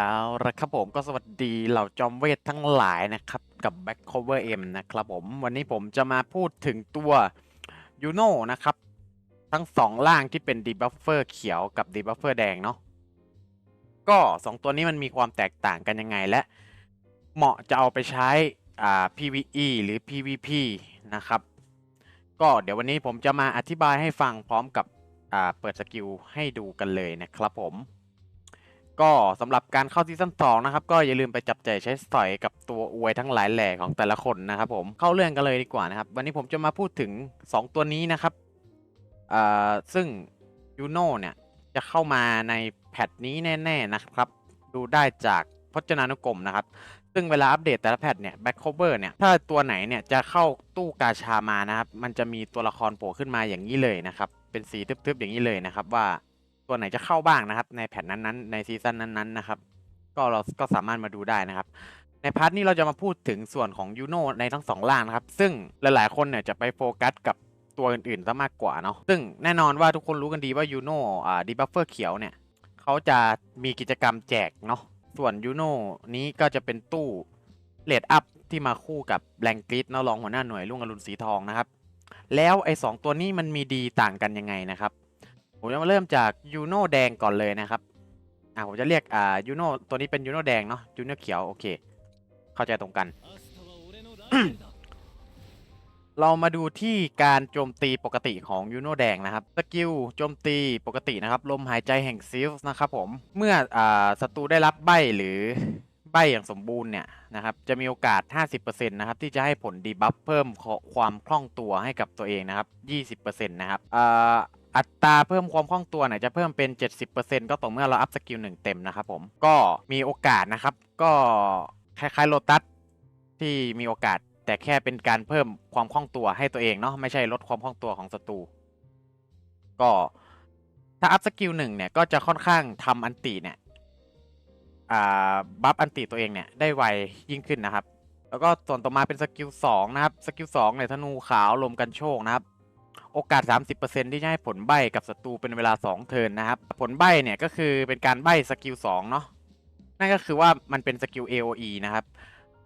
เอาละครับผมก็สวัสดีเหล่าจอมเวททั้งหลายนะครับ กับ Back Cover M นะครับผม วันนี้ผมจะมาพูดถึงตัวยูโน่นะครับ ทั้งสองล่างที่เป็นดีบัฟเฟอร์เขียวกับดีบัฟเฟอร์แดงเนาะก็สองตัวนี้มันมีความแตกต่างกันยังไงและ เหมาะจะเอาไปใช้อ่า PVE หรือ PVP นะครับ ก็เดี๋ยววันนี้ผมจะมาอธิบายให้ฟังพร้อมกับอ่าเปิดสกิลให้ดูกันเลยนะครับผม ก็สำหรับการเข้าซีซั่นสองนะครับก็อย่าลืมไปจับใจใช้สอยกับตัวอวยทั้งหลายแหล่ของแต่ละคนนะครับผมเข้าเรื่องกันเลยดีกว่านะครับ วันนี้ผมจะมาพูดถึง 2 ตัวนี้นะครับอ่าซึ่งยูโน่เนี่ยจะเข้ามาในแพทนี้แน่ๆนะครับ ดูได้จากพจนานุกรมนะครับ ซึ่งเวลาอัปเดตแต่ละแพทเนี่ยแบ็คโคเวอร์เนี่ย ถ้าตัวไหนเนี่ยจะเข้าตู้กาชามานะครับ มันจะมีตัวละครโผล่ขึ้นมาอย่างนี้เลยนะครับ เป็นสีทึบๆอย่างนี้เลยนะครับว่า ตัวไหนจะเข้าบ้างนะครับ ในแผ่นนั้นๆในซีซั่นนั้นๆนะครับ ก็เราก็สามารถมาดูได้นะครับ ในพาร์ทนี้เราจะมาพูดถึงส่วนของยูโนในทั้งสองล่างนะครับ ซึ่งหลายๆคนเนี่ยจะไปโฟกัสกับตัวอื่นๆซะมากกว่าเนาะซึ่งแน่นอนว่าทุกคนรู้กันดีว่ายูโนอ่าดีบัฟเฟอร์เขียวเนี่ยเขาจะมีกิจกรรมแจกเนาะส่วนยูโนนี้ก็จะเป็นตู้เลดอัพที่มาคู่กับแรงกริดเนาะรองหัวหน้าหน่วยลุงอรุณสีทองนะครับ แล้วไอ้สองตัวนี้มันมีดีต่างกันยังไงนะครับ ผมจะมาเริ่มจากยูโนแดงก่อนเลยนะครับ อ่าผมจะเรียกอ่ายูโนตัวนี้เป็นยูโนแดงเนาะยูโนเขียวโอเค เข้าใจตรงกัน เรามาดูที่การโจมตีปกติของยูโนแดงนะครับ สกิลโจมตีปกตินะครับ ลมหายใจแห่งซิลส์นะครับผม เมื่ออ่าศัตรูได้รับใบหรือใบอย่างสมบูรณ์เนี่ยนะครับ จะมีโอกาส 50%นะครับ ที่จะให้ผลดีบัฟเพิ่มความคล่องตัวให้กับตัวเองนะครับ 20%นะครับอ่า อัตราเพิ่มความคล่องตัวเนี่ยจะเพิ่มเป็น 70%ก็ต่อเมื่อเราอัพสกิลหนึ่งเต็มนะครับผมก็มีโอกาสนะครับ ก็คล้ายๆโลตัสที่มีโอกาสแต่แค่เป็นการเพิ่มความคล่องตัวให้ตัวเองเนาะไม่ใช่ลดความคล่องตัวของศัตรูก็ถ้าอัพสกิลหนึ่งเนี่ยก็จะค่อนข้างทำอันติเนี่ยอ่าบัฟอันติตัวเองเนี่ยได้ไวยิ่งขึ้นนะครับ แล้วก็ส่วนต่อมาเป็นสกิลสองนะครับ สกิลสองเนี่ยธนูขาวลมกันโชคนะครับ โอกาส 30%ที่จะให้ผลใบกับศัตรูเป็นเวลา 2 เทิร์นนะครับ ผลใบเนี่ยก็คือเป็นการใบสกิล2เนาะ นั่นก็คือว่ามันเป็นสกิล AOE นะครับ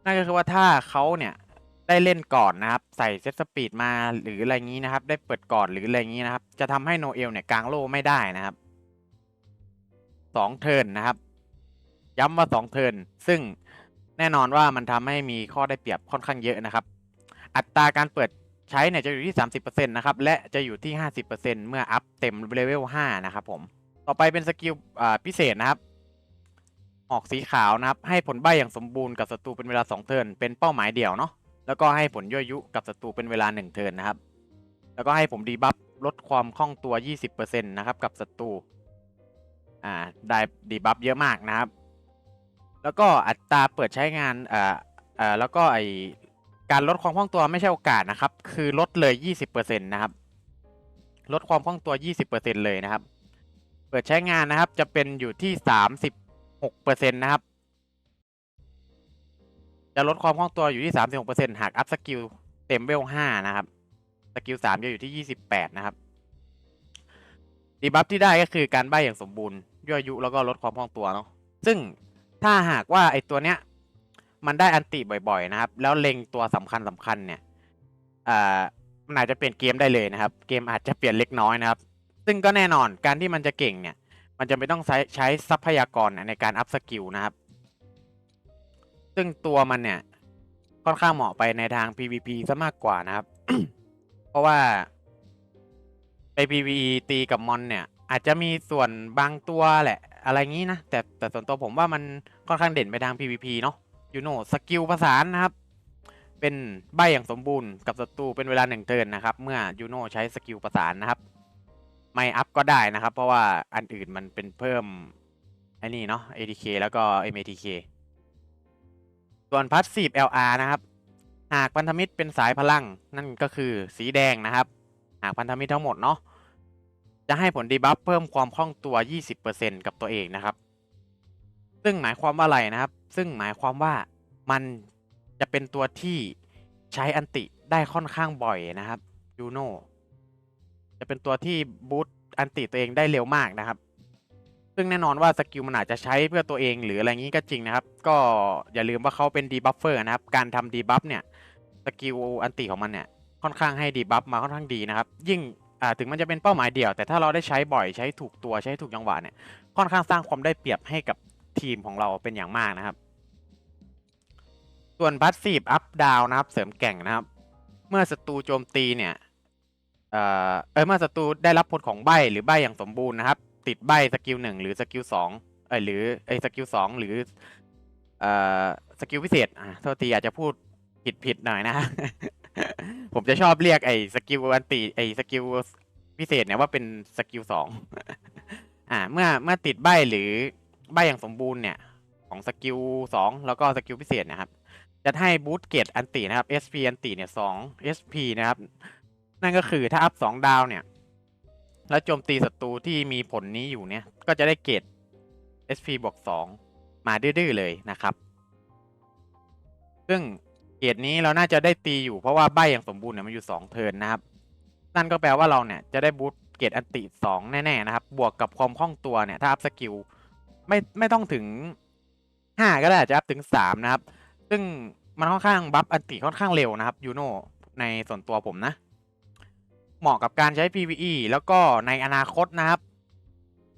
นั่นก็คือว่าถ้าเขาเนี่ยได้เล่นก่อนนะครับ ใส่เซตสปีดมาหรืออะไรงี้นะครับ ได้เปิดก่อนหรืออะไรงี้นะครับ จะทำให้โนเอลเนี่ยกลางโล่ไม่ได้นะครับ 2 เทิร์นนะครับ ย้ำว่า 2 เทิร์น ซึ่งแน่นอนว่ามันทำให้มีข้อได้เปรียบค่อนข้างเยอะนะครับ อัตราการเปิด ใช้เนี่ยจะอยู่ที่ 30%นะครับ และจะอยู่ที่ 50%เมื่ออัพเต็มเลเวล5นะครับผม ต่อไปเป็นสกิลพิเศษนะครับ ออกสีขาวนะครับ ให้ผลใบอย่างสมบูรณ์กับศัตรูเป็นเวลา 2 เทิร์น เป็นเป้าหมายเดี่ยวเนาะ แล้วก็ให้ผลยั่วยุกับศัตรูเป็นเวลา 1 เทิร์นนะครับ แล้วก็ให้ผมดีบัฟลดความคล่องตัว 20%นะครับกับศัตรู อ่า ได้ดีบัฟเยอะมากนะครับ แล้วก็อัตราเปิดใช้งานอ่าอ่าแล้วก็ไอ การลดความคล่องตัวไม่ใช่โอกาสนะครับ คือลดเลย 20%นะครับ ลดความคล่องตัว 20%เลยนะครับ เปิดใช้งานนะครับ จะเป็นอยู่ที่ 36%นะครับ จะลดความคล่องตัวอยู่ที่ 36%หากอัพสกิลเต็มเวล5นะครับ สกิล3จะอยู่ที่ 28 นะครับ ดีบัฟที่ได้ก็คือการใบอย่างสมบูรณ์ยั่วยุแล้วก็ลดความคล่องตัวเนาะ ซึ่งถ้าหากว่าไอตัวเนี้ย มันได้อันติบ่อย ๆ นะครับ แล้วเล็งตัวสำคัญสำคัญเนี่ยอ่ามันอาจจะเปลี่ยนเกมได้เลยนะครับ เกมอาจจะเปลี่ยนเล็กน้อยนะครับ ซึ่งก็แน่นอนการที่มันจะเก่งเนี่ย มันจะไม่ต้องใช้ใช้ทรัพยากรในการอัพสกิลนะครับ ซึ่งตัวมันเนี่ย ค่อนข้างเหมาะไปในทาง PVP ซะมากกว่านะครับ เพราะว่าไป PVE ตีกับมอนเนี่ย อาจจะมีส่วนบางตัวแหละ อะไรงี้นะ แต่แต่ส่วนตัวผมว่ามันค่อนข้างเด่นไปทาง PVP เนาะ ยูโนสกิลประสานนะครับ เป็นใบอย่างสมบูรณ์กับศัตรูเป็นเวลาหนึ่งเทิร์นนะครับ เมื่อยูโนใช้สกิลประสานนะครับ ไม่อัพก็ได้นะครับ เพราะว่าอันอื่นมันเป็นเพิ่มไอ้นี่เนาะ ATK แล้วก็ MATK ส่วนพัสซีฟ LR นะครับ หากพันธมิตรเป็นสายพลังนั่นก็คือสีแดงนะครับ หากพันธมิตรทั้งหมดเนาะจะให้ผลดีบัฟเพิ่มความคล่องตัว 20%กับตัวเองนะครับ ซึ่งหมายความว่าอะไรนะครับ ซึ่งหมายความว่ามันจะเป็นตัวที่ใช้อันติได้ค่อนข้างบ่อยนะครับยูโนจะเป็นตัวที่บูตอันติตัวเองได้เร็วมากนะครับ ซึ่งแน่นอนว่าสกิลมันอาจจะใช้เพื่อตัวเองหรืออะไรงี้ก็จริงนะครับ ก็อย่าลืมว่าเขาเป็นดีบัฟเฟอร์นะครับ การทำดีบัฟเนี่ยสกิลอันติของมันเนี่ยค่อนข้างให้ดีบัฟมาค่อนข้างดีนะครับ ยิ่งถึงมันจะเป็นเป้าหมายเดี่ยว แต่ถ้าเราได้ใช้บ่อยใช้ถูกตัวใช้ถูกจังหวะเนี่ยค่อนข้างสร้างความได้เปรียบให้กับ ทีมของเราเป็นอย่างมากนะครับ ส่วนพัสซีฟอัพดาวนะครับ เสริมแก่งนะครับ เมื่อศัตรูโจมตีเนี่ยเอ่อเออเมื่อศัตรูได้รับผลของใบหรือใบอย่างสมบูรณ์นะครับ ติดใบสกิลหนึ่งหรือสกิลสองเอยหรือไอสกิลสองหรือเอ่อสกิลพิเศษอะโทษทีอาจจะพูดผิดผิดหน่อยนะผมจะชอบเรียกไอ้สกิลอันติไอ้สกิลพิเศษเนี่ยว่าเป็นสกิลสองอ่าเมื่อเมื่อติดใบหรือ ใบอย่างสมบูรณ์เนี่ย ของสกิลสองแล้วก็สกิลพิเศษนะครับ จะให้บูตเกตอันตินะครับ SP อันติเนี่ยสอง SP นะครับ นั่นก็คือถ้าอัพสองดาวเนี่ย แล้วโจมตีศัตรูที่มีผลนี้อยู่เนี่ย ก็จะได้เกรด SP บวกสองมาดื้อๆเลยนะครับ ซึ่งเกรดนี้เราน่าจะได้ตีอยู่เพราะว่าใบอย่างสมบูรณ์เนี่ยมันอยู่สองเทิร์นนะครับ นั่นก็แปลว่าเราเนี่ยจะได้บูตเกรดอันติสองแน่ ๆ นะครับ บวกกับความคล่องตัวเนี่ย ถ้าอัพสกิล ไม่ไม่ต้องถึงห้าก็ได้อาจจะอัพถึงสามนะครับ ซึ่งมันค่อนข้างบัฟอันติค่อนข้างเร็วนะครับยูโนในส่วนตัวผมนะ เหมาะกับการใช้ PVE แล้วก็ในอนาคตนะครับ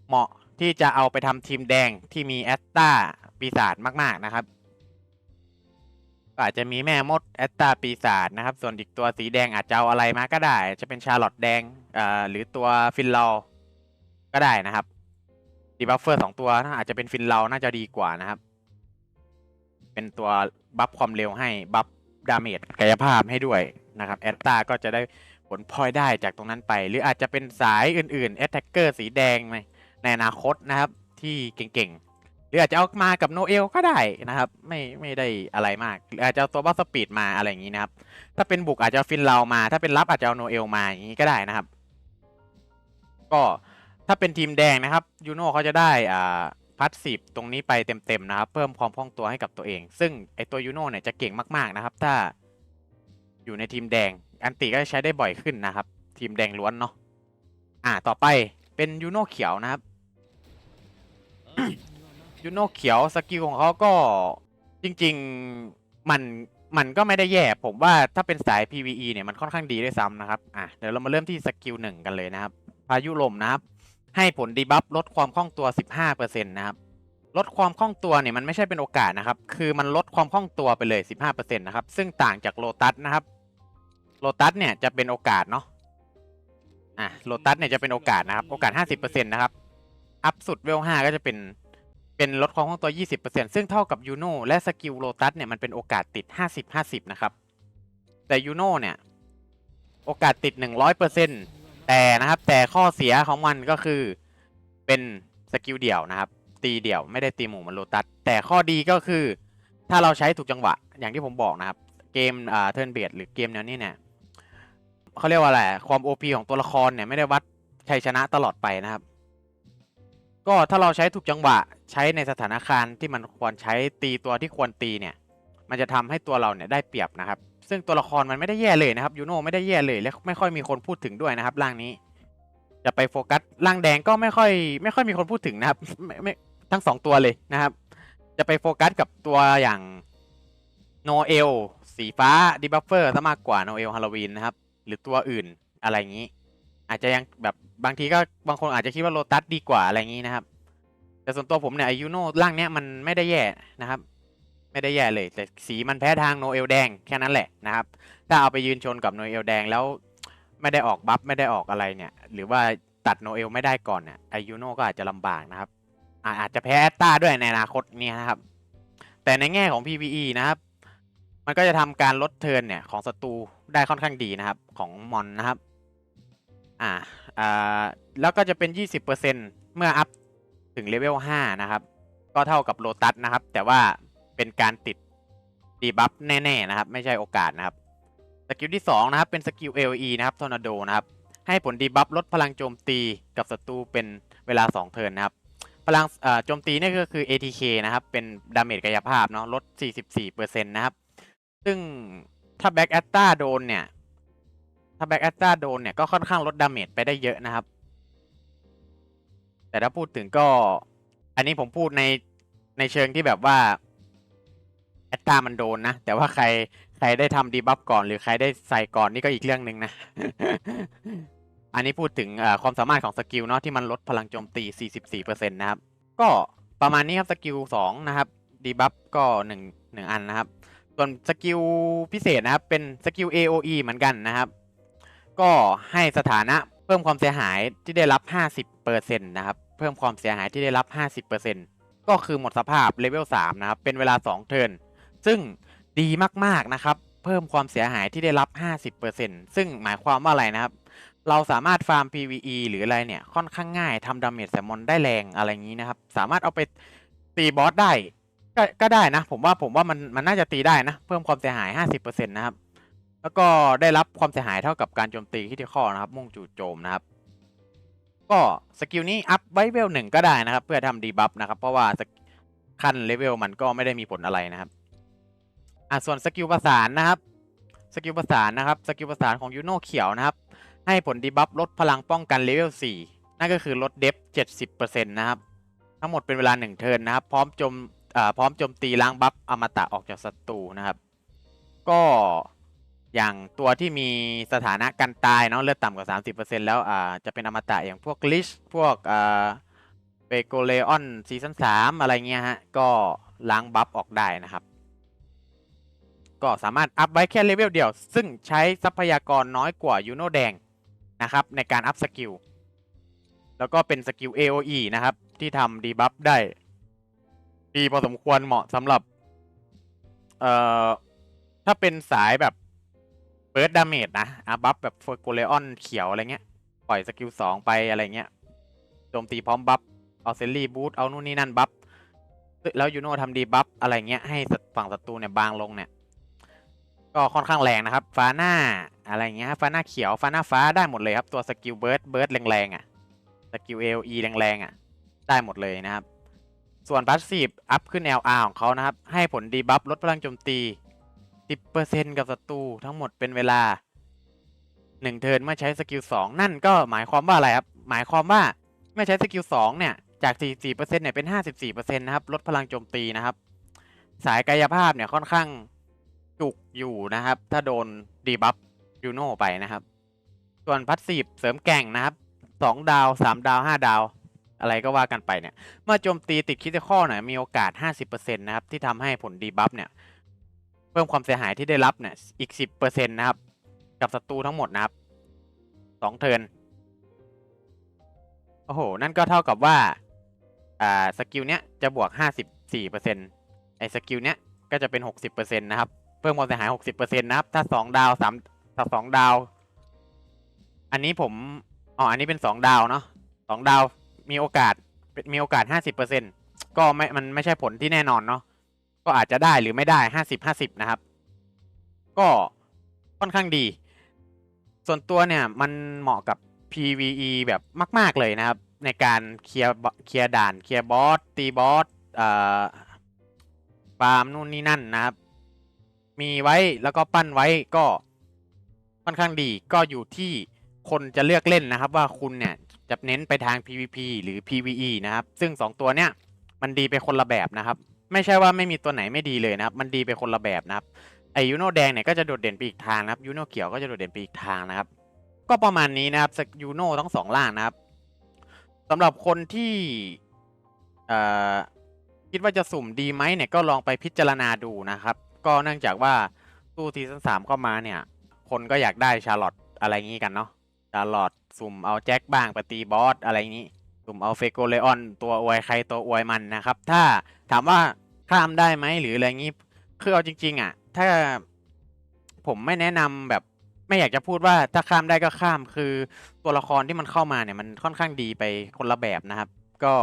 เหมาะที่จะเอาไปทำทีมแดงที่มีแอตตาปีศาจมากๆนะครับอาจจะมีแม่มดแอตตาปีศาจนะครับ ส่วนอีกตัวสีแดงอาจจะเอาอะไรมาก็ได้ จะเป็นชาร์ลอตแดงหรือตัวฟินลาก็ได้นะครับ ดีบัฟเฟอร์สองตัวน่าอาจจะเป็นฟินลาน่าจะดีกว่านะครับ เป็นตัวบัฟความเร็วให้บัฟดาเมจกายภาพให้ด้วยนะครับแอตตาก็จะได้ผลพลอยได้จากตรงนั้นไป หรืออาจจะเป็นสายอื่นๆแอตแทกเกอร์สีแดงในในอนาคตนะครับ ที่เก่งๆ หรืออาจจะเอามากับโนเอลก็ได้นะครับ ไม่ไม่ได้อะไรมากหรืออาจจะเอาตัวบัฟสปีดมาอะไรอย่างนี้นะครับ ถ้าเป็นบุกอาจจะฟินเรามา ถ้าเป็นรับอาจจะเอาโนเอลมาอย่างนี้ก็ได้นะครับ ก็ ถ้าเป็นทีมแดงนะครับยูโน่เขาจะได้อ่าพัดสิบตรงนี้ไปเต็มๆนะครับ เพิ่มความคล่องตัวให้กับตัวเอง ซึ่งไอตัวยูโน่เนี่ยจะเก่งมากๆนะครับ ถ้าอยู่ในทีมแดง อันติก็จะใช้ได้บ่อยขึ้นนะครับ ทีมแดงล้วนเนาะอ่าต่อไปเป็นยูโน่เขียวนะครับยูโน่เขียวสกิลของเขาก็จริงๆมันมันก็ไม่ได้แย่ ผมว่าถ้าเป็นสาย PVE เนี่ยมันค่อนข้างดีด้วยซ้ำนะครับอะเดี๋ยวเรามาเริ่มที่สกิลหนึ่งกันเลยนะครับ พายุลมนะครับ ให้ผลดีบัฟลดความคล่องตัว 15%นะครับลดความคล่องตัวเนี่ยมันไม่ใช่เป็นโอกาสนะครับ คือมันลดความคล่องตัวไปเลย 15%นะครับ ซึ่งต่างจากโลตัสนะครับโลตัสเนี่ยจะเป็นโอกาสเนาะอะโลตัสเนี่ยจะเป็นโอกาสนะครับ โอกาส 50%นะครับ อัพสุดเวล5ก็จะเป็นเป็นลดความคล่องตัว 20%ซึ่งเท่ากับยูโนและสกิลโลตัสเนี่ยมันเป็นโอกาสติด 50-50 นะครับ แต่ยูโนเนี่ย โอกาสติด 100% แต่นะครับแต่ข้อเสียของมันก็คือเป็นสกิลเดี่ยวนะครับ ตีเดี่ยวไม่ได้ตีหมู่มันโลตัสแต่ข้อดีก็คือ ถ้าเราใช้ถูกจังหวะ อย่างที่ผมบอกนะครับ เกมอ่าเทิร์นเบดหรือเกมแนวนี้เนี่ยเขาเรียกว่าอะไรความโอพีของตัวละครเนี่ยไม่ได้วัดชัยชนะตลอดไปนะครับ ก็ถ้าเราใช้ถูกจังหวะใช้ในสถานการณ์ที่มันควรใช้ตีตัวที่ควรตีเนี่ย มันจะทำให้ตัวเราเนี่ยได้เปรียบนะครับ ซึ่งตัวละครมันไม่ได้แย่เลยนะครับยูโน่ไม่ได้แย่เลยและไม่ค่อยมีคนพูดถึงด้วยนะครับร่างนี้ จะไปโฟกัสร่างแดงก็ไม่ค่อย ไม่ค่อยมีคนพูดถึงนะครับไม่ไม่ทั้งสองตัวเลยนะครับ จะไปโฟกัสกับตัวอย่างโนเอลสีฟ้าดิบัฟเฟอร์ซะมากกว่าโนเอลฮาโลวีนนะครับหรือตัวอื่นอะไรอย่างนี้ อาจจะยังแบบบางทีก็บางคนอาจจะคิดว่าโลตัสดีกว่าอะไรอย่างนี้นะครับ แต่ส่วนตัวผมเนี่ยไอยูโน่ร่างเนี้ยมันไม่ได้แย่นะครับ ไม่ได้แย่เลย แต่สีมันแพ้ทางโนเอลแดงแค่นั้นแหละนะครับ ถ้าเอาไปยืนชนกับโนเอลแดงแล้วไม่ได้ออกบัฟไม่ได้ออกอะไรเนี่ย หรือว่าตัดโนเอลไม่ได้ก่อนเนี่ยไอยูโน่ก็อาจจะลำบากนะครับอาอาจจะแพ้แอตตาด้วยในอนาคตเนี่ยนะครับ แต่ในแง่ของ PVE นะครับ มันก็จะทำการลดเทิร์นเนี่ยของศัตรูได้ค่อนข้างดีนะครับของมอนนะครับ อ่าอ่าแล้วก็จะเป็น 20%เมื่ออัพถึงเลเวล5นะครับ ก็เท่ากับโลตัสนะครับ แต่ว่า เป็นการติดดีบัฟแน่ๆนะครับ ไม่ใช่โอกาสนะครับสกิลที่2นะครับเป็นสกิล LE นะครับทอร์นาโดนะครับให้ผลดีบัฟลดพลังโจมตีกับศัตรูเป็นเวลา 2 เทิร์นนะครับพลังโจมตีนี่ก็คือ ATK นะครับเป็นดาเมจกายภาพเนาะลด 44%นะครับซึ่งถ้าแบ็กแอตตาโดนเนี่ยถ้าแบ็กแอตตาโดนเนี่ยก็ค่อนข้างลดดาเมจไปได้เยอะนะครับ แต่ถ้าพูดถึงก็อันนี้ผมพูดในในเชิงที่แบบว่า ตตามันโดนนะ แต่ว่าใครใครได้ทำดีบัฟก่อน หรือใครได้ใส่ก่อนนี่ก็อีกเรื่องหนึ่งนะ อันนี้พูดถึงความสามารถของสกิลเนาะที่มันลดพลังโจมตี 44%นะครับ ก็ประมาณนี้ครับสกิล2นะครับดีบัฟก็1 1อันนะครับ ส่วนสกิลพิเศษนะครับ เป็นสกิล AOE เหมือนกันนะครับ ก็ให้สถานะเพิ่มความเสียหายที่ได้รับ 50%นะครับ เพิ่มความเสียหายที่ได้รับ 50%ก็คือหมดสภาพเลเวล3นะครับ เป็นเวลา 2 เทิร์น ซึ่งดีมากๆนะครับ เพิ่มความเสียหายที่ได้รับ 50%ซึ่งหมายความว่าอะไรนะครับ เราสามารถฟาร์ม PVE หรืออะไรเนี่ย ค่อนข้างง่ายทำดาเมจแซมมอนได้แรงอะไรอย่างนี้นะครับ สามารถเอาไปตีบอสได้ก็ก็ได้นะ ผมว่าผมว่ามันมันน่าจะตีได้นะ เพิ่มความเสียหาย 50%นะครับ แล้วก็ได้รับความเสียหายเท่ากับการโจมตีที่ที่ข้อนะครับ มุ่งจู่โจมนะครับ ก็สกิลนี้อัพไว้เวลหนึ่งก็ได้นะครับ เพื่อทำดีบัฟนะครับ เพราะว่าสกขั้นเลเวลมันก็ไม่ได้มีผลอะไรนะครับ อะส่วนสกิลประสานนะครับสกิลประสานนะครับสกิลประสานของยูโน่เขียวนะครับ ให้ผลดีบัฟลดพลังป้องกันเลเวล4นั่นก็คือลดเดฟ70%นะครับ ทั้งหมดเป็นเวลา 1 เทิร์นนะครับ พร้อมโจมพร้อมโจมตีล้างบัฟอมตะออกจากศัตรูนะครับ ก็อย่างตัวที่มีสถานะกันตายเนาะเลือดต่ำกว่า 30%แล้วอ่าจะเป็นอมตะอย่างพวกลิชพวกอ่าเปโกเลออนซีซั่น3อะไรเงี้ยฮะ ก็ล้างบัฟออกได้นะครับ ก็สามารถอัพไว้แค่เลเวลเดียว ซึ่งใช้ทรัพยากรน้อยกว่ายูโนแดงนะครับในการอัพสกิล แล้วก็เป็นสกิล AOE นะครับ ที่ทำดีบัฟได้ดีพอสมควรเหมาะสำหรับ เอ่อ ถ้าเป็นสายแบบเฟิร์สดาเมจนะอัพบัฟแบบเฟอร์โกเลออนเขียวอะไรเงี้ย ปล่อยสกิลสองไปอะไรเงี้ยโจมตีพร้อมบัฟเอาเซลลี่บูทเอานู่นนี่นั่นบัฟแล้วยูโน่ทำดีบัฟอะไรเงี้ยให้ฝั่งศัตรูเนี่ยบางลงเนี่ย ก็ค่อนข้างแรงนะครับฟ้าหน้าอะไรเงี้ยฟ้าหน้าเขียวฟ้าหน้าฟ้าได้หมดเลยครับตัวสกิลเบิร์ดเบิร์ดแรงๆอะสกิล AOE แรงๆอะได้หมดเลยนะครับ ส่วนพาสซีฟอัพขึ้น LR ของเขานะครับ ให้ผลดีบัฟลดพลังโจมตี 10%กับศัตรูทั้งหมดเป็นเวลา 1 เทิร์นเมื่อใช้สกิล2นั่นก็หมายความว่าอะไรครับ หมายความว่าเมื่อใช้สกิล2เนี่ย จาก 44%เนี่ยเป็น 54%นะครับลดพลังโจมตีนะครับ สายกายภาพเนี่ยค่อนข้าง จุกอยู่นะครับ ถ้าโดนดีบัฟยูโน่ไปนะครับ ส่วนพัสซีฟเสริมแก่งนะครับ2ดาว3ดาว5ดาว อะไรก็ว่ากันไปเนี่ยเมื่อโจมตีติดคิดข้อเนี่ยมีโอกาส 50%นะครับ ที่ทำให้ผลดีบัฟเนี่ย เพิ่มความเสียหายที่ได้รับเนี่ยอีก 10%นะครับ กับศัตรูทั้งหมดนะครับสองเทิร์นโอ้โห นั่นก็เท่ากับว่า อ่า สกิลเนี้ยจะบวก 54%ไอ้สกิลเนี้ยก็จะเป็น 60%นะครับ พิ่มความเสียหาย60%นะครับ ถ้า2ดาว3ถ้า2ดาว อันนี้ผมอ๋ออันนี้เป็น2ดาวเนาะ2ดาวมีโอกาสมีโอกาส50%ก็ไม่มันไม่ใช่ผลที่แน่นอนเนาะก็อาจจะได้หรือไม่ได้50 50นะครับ ก็ค่อนข้างดี ส่วนตัวเนี่ยมันเหมาะกับ PVE แบบมาก ๆ เลยนะครับ ในการเคลียร์เคลียร์ด่านเคลียร์บอสตีบอสเอ่อฟาร์มนู่นนี่นั่นนะครับ มีไว้แล้วก็ปั้นไว้ก็ค่อนข้างดีก็อยู่ที่คนจะเลือกเล่นนะครับ ว่าคุณเนี่ยจะเน้นไปทาง PVP หรือ PVE นะครับ ซึ่งสองตัวเนี้ยมันดีไปคนละแบบนะครับ ไม่ใช่ว่าไม่มีตัวไหนไม่ดีเลยนะครับ มันดีไปคนละแบบนะครับไอยูโนแดงเนี่ยก็จะโดดเด่นไปอีกทางนะครับยูโนเขียวก็จะโดดเด่นไปอีกทางนะครับ ก็ประมาณนี้นะครับยูโนทั้งสองล่างนะครับสำหรับคนที่คิดว่าจะสุ่มดีไหมเนี่ยก็ลองไปพิจารณาดูนะครับ ก็เนื่องจากว่าตู้ซีซั่นสามเข้ามาเนี่ย คนก็อยากได้ชาร์ลอตอะไรงี้กันเนาะชาร์ลอตสุ่มเอาแจ็คบ้างไปตีบอสอะไรงนี้ สุ่มเอาเฟโกเลออนตัวอวยใครตัวอวยมันนะครับ ถ้าถามว่าข้ามได้ไหมหรืออะไรงี้คือเอาจริง ๆ อะ ถ้าผมไม่แนะนำแบบไม่อยากจะพูดว่าถ้าข้ามได้ก็ข้ามคือตัวละครที่มันเข้ามาเนี่ยมันค่อนข้างดีไปคนละแบบนะครับ ก็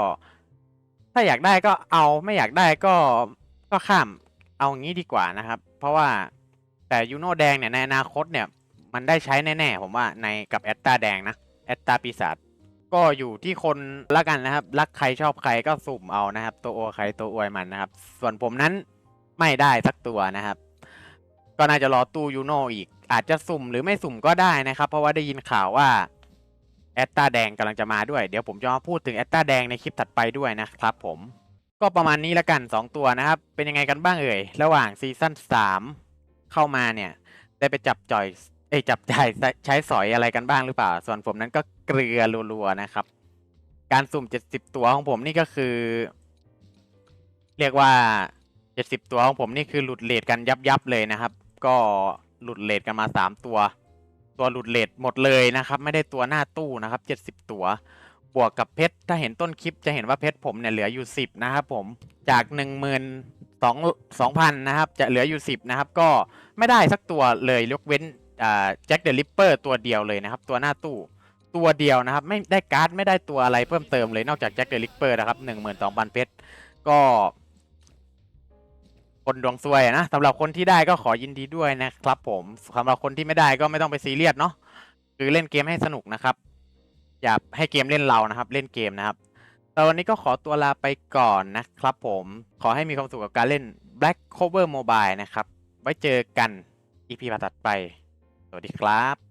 ถ้าอยากได้ก็เอาไม่อยากได้ก็ก็ข้าม เอาอย่างนี้ดีกว่านะครับ เพราะว่าแต่ยูโนแดงเนี่ยในอนาคตเนี่ย มันได้ใช้แน่ๆ ผมว่าในกับแอตตาแดงนะแอตตาปีศาจก็อยู่ที่คนละกันนะครับ รักใครชอบใครก็สุ่มเอานะครับ ตัวอวยใครตัวอวยมันนะครับ ส่วนผมนั้นไม่ได้สักตัวนะครับ ก็น่าจะรอตู้ยูโนอีก อาจจะสุ่มหรือไม่สุ่มก็ได้นะครับ เพราะว่าได้ยินข่าวว่าแอตตาแดงกำลังจะมาด้วย เดี๋ยวผมจะมาพูดถึงแอตตาแดงในคลิปถัดไปด้วยนะครับผม ก็ประมาณนี้ล้วกัน 2 ตัวนะครับ เป็นยังไงกันบ้างเอ่ย ระหว่างซีซั่น3 เข้ามาเนี่ย ได้ไปจับจ่อยเอ้ยจับจ่ายใช้สอยอะไรกันบ้างหรือเปล่า ส่วนผมนั้นก็เกลือรัวๆนะครับ การสุ่ม 70 ตัวของผมนี่ก็คือ เรียกว่า 70 ตัวของผมนี่คือหลุดเลทกันยับยับๆเลยนะครับ ก็หลุดเลทกันมา 3 ตัว ตัวหลุดเลทหมดเลยนะครับ ไม่ได้ตัวหน้าตู้นะครับ 70 ตัว บวกกับเพชรถ้าเห็นต้นคลิปจะเห็นว่าเพชรผมเนี่ยเหลืออยู่ 10 นะครับผมจาก1 2 0 0 2,000นะครับจะเหลืออยู่ 10 นะครับ ก็ไม่ได้สักตัวเลยยกเว้นแจ็คเดอะลิปเปอร์ตัวเดียวเลยนะครับ ตัวหน้าตู้ตัวเดียวนะครับ ไม่ได้การ์ดไม่ได้ตัวอะไรเพิ่มเติมเลยนอกจากแจ็คเดอะลิปเปอร์นะครับ 12,000 เพชรก็คนดวงซวยนะสำหรับคนที่ได้ก็ขอยินดีด้วยนะครับผมสำหรับคนที่ไม่ได้ก็ไม่ต้องไปซีเรียสเนาะคือเล่นเกมให้สนุกนะครับ อย่าให้เกมเล่นเรานะครับ เล่นเกมนะครับแต่วันนี้ก็ขอตัวลาไปก่อนนะครับผม ขอให้มีความสุขกับการเล่น Black Cover Mobile นะครับ ไว้เจอกัน EP ถัดไป สวัสดีครับ